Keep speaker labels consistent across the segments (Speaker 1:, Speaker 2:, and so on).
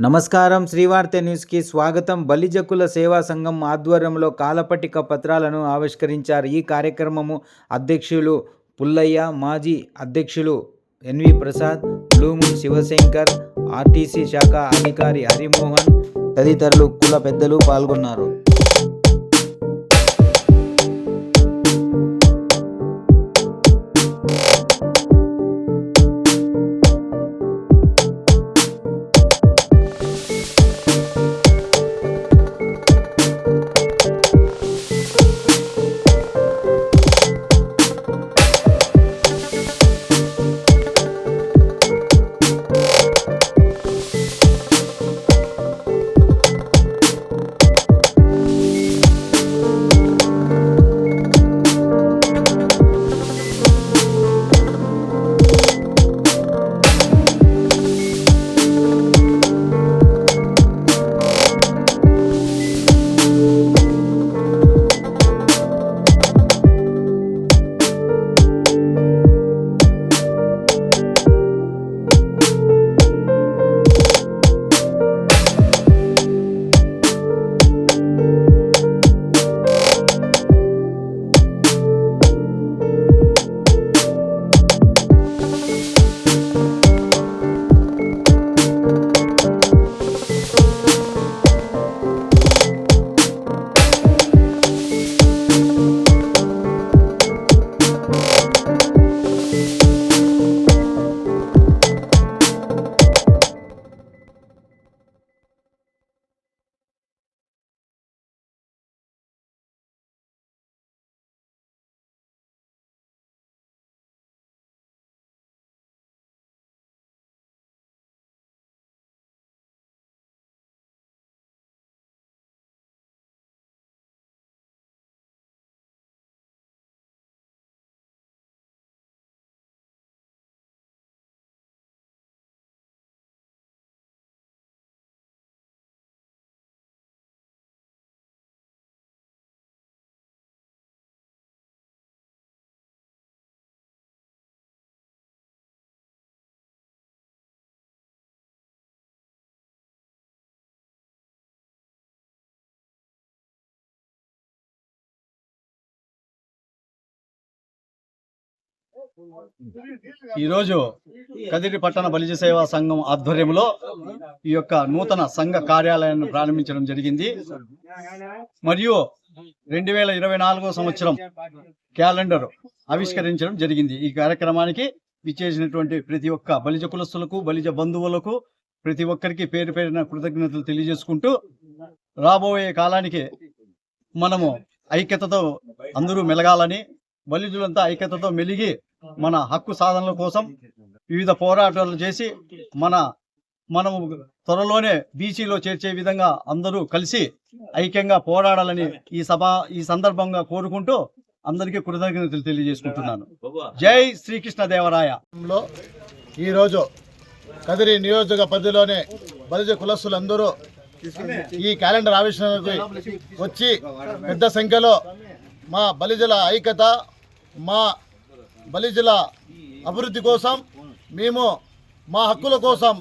Speaker 1: నమస్కారం. శ్రీవార్త న్యూస్కి స్వాగతం. బలిజకుల సేవా సంఘం ఆధ్వర్యంలో కాలపట్టిక పత్రాలను ఆవిష్కరించారు. ఈ కార్యక్రమము అధ్యక్షులు పుల్లయ్య మాజీ అధ్యక్షులు ఎన్వి ప్రసాద్ బ్లూము శివశంకర్ ఆర్టీసీ శాఖ అధికారి హరిమోహన్ తదితరులు కుల పెద్దలు పాల్గొన్నారు.
Speaker 2: ఈరోజు కదిరి పట్టణ బలిజ సేవా సంఘం ఆధ్వర్యంలో ఈ యొక్క నూతన సంఘ కార్యాలయాన్ని ప్రారంభించడం జరిగింది. మరియు రెండు వేల ఇరవై నాలుగో సంవత్సరం క్యాలెండర్ ఆవిష్కరించడం జరిగింది. ఈ కార్యక్రమానికి విచ్చేసినటువంటి ప్రతి ఒక్క బలిజ కులస్తులకు బలిజ బంధువులకు ప్రతి ఒక్కరికి పేరు పేరిన కృతజ్ఞతలు తెలియజేసుకుంటూ రాబోయే కాలానికి మనము ఐక్యతతో అందరూ మెలగాలని బలిజులంతా ఐక్యతతో మెలిగి మన హక్కు సాధనల కోసం వివిధ పోరాటాలు చేసి మన మనము త్వరలోనే బీసీలో చేర్చే విధంగా అందరూ కలిసి ఐక్యంగా పోరాడాలని ఈ సభ ఈ సందర్భంగా కోరుకుంటూ అందరికీ కృతజ్ఞతలు తెలియజేసుకుంటున్నాను. జై శ్రీకృష్ణ దేవరాయ
Speaker 3: లో ఈరోజు కదిరి నియోజక పరిధిలోని బలిజ కులస్తులందరూ ఈ క్యాలెండర్ ఆవిష్కరణకు వచ్చి పెద్ద సంఖ్యలో మా బలిజల ఐక్యత మా బలిజల అభివృద్ధి కోసం మేము మా హక్కుల కోసం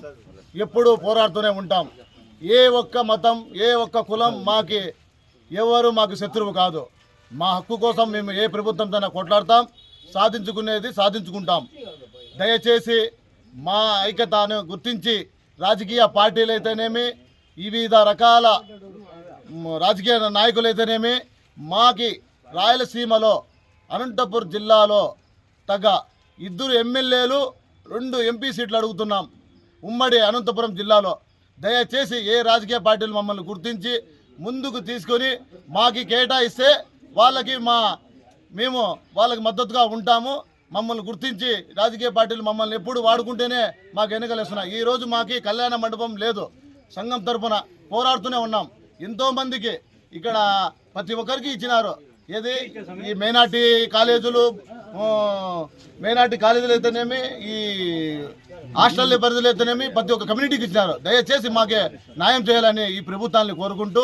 Speaker 3: ఎప్పుడూ పోరాడుతూనే ఉంటాం. ఏ ఒక్క మతం ఏ ఒక్క కులం మాకి ఎవరు మాకు శత్రువు కాదు. మా హక్కు కోసం మేము ఏ ప్రభుత్వంతో కొట్లాడతాం సాధించుకునేది సాధించుకుంటాం. దయచేసి మా ఐక్యతను గుర్తించి రాజకీయ పార్టీలు అయితేనేమి వివిధ రకాల రాజకీయ నాయకులు అయితేనేమి మాకి రాయలసీమలో అనంతపూర్ జిల్లాలో తగ్గ ఇద్దరు ఎమ్మెల్యేలు రెండు ఎంపీ సీట్లు అడుగుతున్నాం. ఉమ్మడి అనంతపురం జిల్లాలో దయచేసి ఏ రాజకీయ పార్టీలు మమ్మల్ని గుర్తించి ముందుకు తీసుకొని మాకి కేటాయిస్తే వాళ్ళకి మా మేము వాళ్ళకి మద్దతుగా ఉంటాము. మమ్మల్ని గుర్తించి రాజకీయ పార్టీలు మమ్మల్ని ఎప్పుడు వాడుకుంటేనే మాకు ఎన్నికలు ఇస్తున్నాయి ఈరోజు మాకు కళ్యాణ మండపం లేదు. సంఘం తరపున పోరాడుతూనే ఉన్నాం. ఎంతోమందికి ఇక్కడ ప్రతి ఒక్కరికి ఇచ్చినారు. ఏది? ఈ మైనార్టీ కాలేజీలు ఆ, మైనార్టీ కాలేజీలు అయితేనేమి ఈ హాస్టల్ పరిధిలో అయితేనేమి ప్రతి ఒక్క కమ్యూనిటీకి ఇచ్చినారు. దయచేసి మాకే న్యాయం చేయాలని ఈ ప్రభుత్వాన్ని కోరుకుంటూ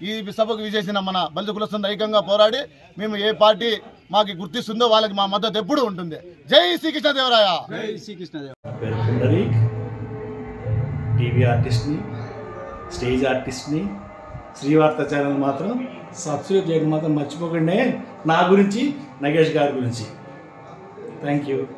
Speaker 3: ఈ సభకు విజేసిన మన బలిత కులస్తుంది ఐక్యంగా పోరాడి మేము ఏ పార్టీ మాకు గుర్తిస్తుందో వాళ్ళకి మా మద్దతు ఎప్పుడూ ఉంటుంది. జై శ్రీకృష్ణదేవరాయ!
Speaker 2: జై శ్రీకృష్ణ దేవ
Speaker 4: నా పేరు పుండరీక్ టీవీ ఆర్టిస్ట్ని
Speaker 2: స్టేజ్ ఆర్టిస్ట్ని శ్రీవార్త ఛానల్ మాత్రం సబ్స్క్రైబ్ చేయడం మాత్రం మర్చిపోకండి. నా గురించి నగేష్ గారి గురించి. Thank you.